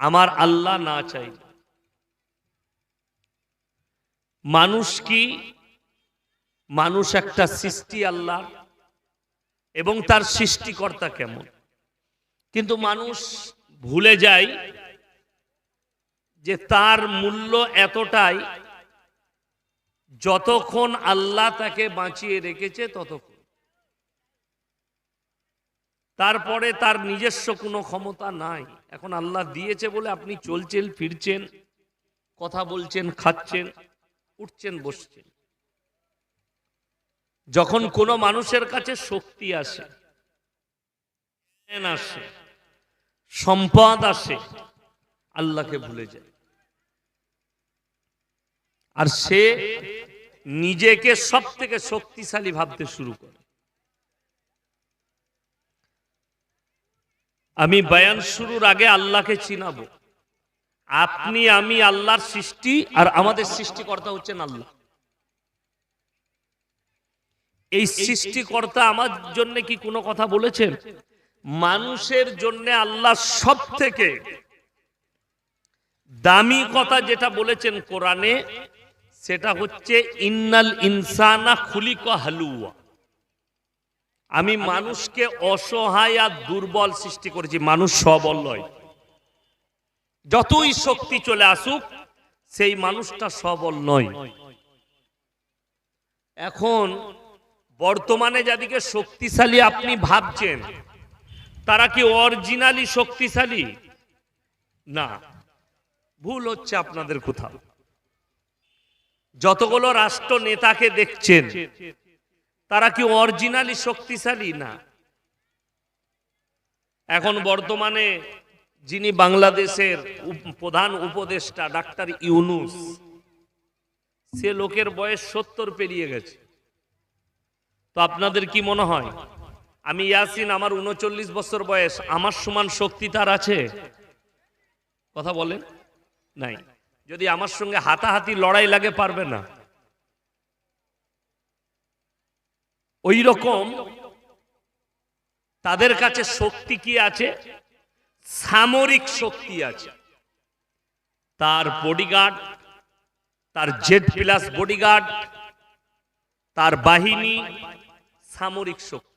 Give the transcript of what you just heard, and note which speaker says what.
Speaker 1: আমার আল্লাহ না চাই। মানুষ কি? মানুষ একটা সৃষ্টি আল্লাহ, এবং তার সৃষ্টিকর্তা কেমন? কিন্তু মানুষ ভুলে যায় যে তার মূল্য এতটাই, যতক্ষণ আল্লাহ তাকে বাঁচিয়ে রেখেছে ততক্ষণ। তারপরে তার নিজস্ব কোনো ক্ষমতা নাই। এখন আল্লাহ দিয়েছে বলে আপনি চলছেন, ফিরছেন, কথা বলছেন, খাচ্ছেন, উঠছেন, বসছেন। যখন কোনো মানুষের কাছে শক্তি আসে আসে, সম্পদ আসে, আল্লাহকে ভুলে যায়। আর সে নিজেকে সব থেকে শক্তিশালী ভাবতে শুরু করে। আমি বয়ান শুরুর আগে আল্লাহকে চিনাবো। আপনি, আমি আল্লাহর সৃষ্টি আর আমাদের সৃষ্টিকর্তা হচ্ছেন আল্লাহ। এই সৃষ্টিকর্তা আমার জন্য কি কোনো কথা বলেছেন? মানুষের জন্য আল্লাহ সব থেকে দামি কথা যেটা বলেছেন কোরআনে, সেটা হচ্ছে, ইন্নাল ইনসানা খুলিক হালুয়া। আমি মানুষকে অসহায় আর দুর্বল সৃষ্টি করেছি মানুষ সবল নয়। যতই শক্তি চলে আসুক সেই মানুষটা সবল নয়। এখন বর্তমানে যাদিকে শক্তিশালী আপনি ভাবছেন তারা কি অরিজিনালি শক্তিশালী? না। ভুল হচ্ছে আপনাদের কোথাও। যতগুলো রাষ্ট্র নেতাকে দেখছেন তারা কি অরিজিনালি শক্তিশালী? না। এখন বর্তমানে যিনি বাংলাদেশের প্রধান উপদেষ্টা, ডাক্তার ইউনুস, সে লোকের বয়স সত্তর পেরিয়ে গেছে। তো আপনাদের কি মনে হয়? আমি ইয়াসিন, আমার উনচল্লিশ বছর বয়স, আমার সমান শক্তি তার আছে? কথা বলেন? নাই। যদি আমার সঙ্গে হাতাহাতি লড়াই লাগে, পারবে না। ওই রকম তাদের কাছে শক্তি কি আছে? সামরিক শক্তি আছে। তার বডিগার্ড তার জেড প্লাস বডিগার্ড তার বাহিনী সামরিক শক্তি।